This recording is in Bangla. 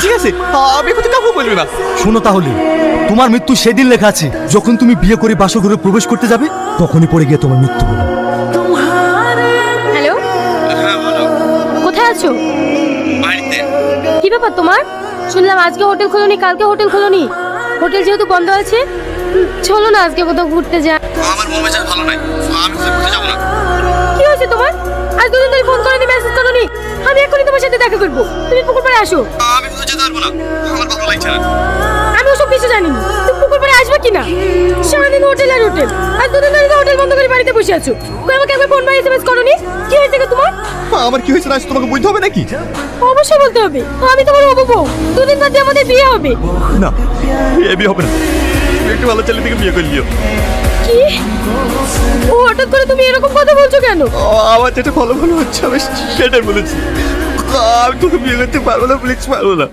ঠিক আছে আমি এখন কাউকে বলব না। শোনো তাহলে তোমার মৃত্যু সেদিন লেখা আছে যখন তুমি বিয়ে করে বাসঘরে প্রবেশ করতে যাবে তখনই পড়ে গিয়ে তোমার মৃত্যু হবে। হ্যালো? কোথায় আছো? বাড়িতে। কি ব্যাপার তোমার? শুনলাম আজকে হোটেল খোলনি কালকে হোটেল খোলনি। হোটেল যেহেতু বন্ধ আছে চলো না আজকে কোথাও ঘুরতে যা আমার মন মেজাজ ভালো নাই। আমি ঘুরতে যাব না। কি হয়েছে তোমার? আজ দুদিন ধরে ফোন করনি মেসেজ করনি। আমি এখনই তোমার সাথে দেখা করব। তুমি পুকুর পাড়ে আসো। আমি পারব না। আমার ভালো লাগছে না। আমি ওসব কিছু জানি না। তুমি পুকুর পাড়ে আসবে কিনা? সারাদিন হোটেল আর হোটেল আর দুদিন ধরে হোটেল বন্ধ করে বাড়িতে বসে আছো। কই আমাকে একবার ফোন বা এসএমএস করনি? কি হয়েছে গো তোমার? আমার কি হয়েছে না তোমাকে বুঝতে হবে নাকি? অবশ্যই বলতে হবে। আমি তোমার হব বউ। দুদিন বাদে আমাদের বিয়ে হবে। না এ বিয়ে হবে না। একটু ভালো ছেলে থেকে বিয়ে করে নিও। কি? ও হঠাৎ করে তুমি এরকম কথা বলছো কেন? আমার যেটা ভালো ভালো হচ্ছে আমি সেটাই বলেছি। আমি তোকে বিয়ে করতে পারব না প্লিজ পারব না।